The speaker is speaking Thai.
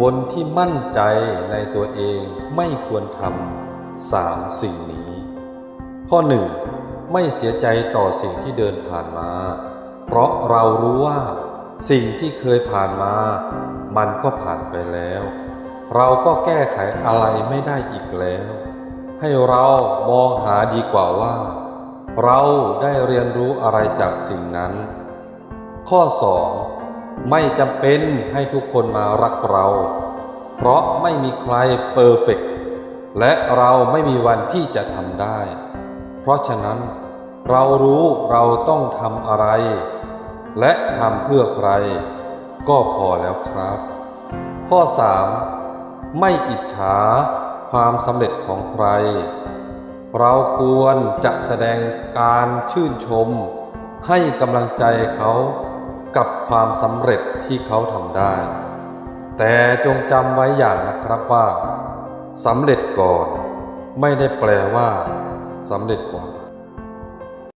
คนที่มั่นใจในตัวเองไม่ควรทำสามสิ่งนี้ ข้อหนึ่งไม่เสียใจต่อสิ่งที่เดินผ่านมา เพราะเรารู้ว่า สิ่งที่เคยผ่านมา มันก็ผ่านไปแล้ว เราก็แก้ไขอะไรไม่ได้อีกแล้ว ให้เรามองหาดีกว่าว่า เราได้เรียนรู้อะไรจากสิ่งนั้น ข้อ 2. ไม่จำเป็นให้ทุกคนมารักเรา เพราะไม่มีใครเปอร์เฟกต์และเราไม่มีวันที่จะทำได้ เพราะฉะนั้น เรารู้เราต้องทำอะไร และทำเพื่อใคร ก็พอแล้วครับ ข้อ 3. ไม่อิจฉาความสำเร็จของใคร เราควรจะแสดงการชื่นชม ให้กำลังใจเขา กับความสำเร็จที่เขาทำได้ แต่จงจำไว้อย่างนะครับว่าสำเร็จก่อน ไม่ได้แปลว่าสำเร็จกว่า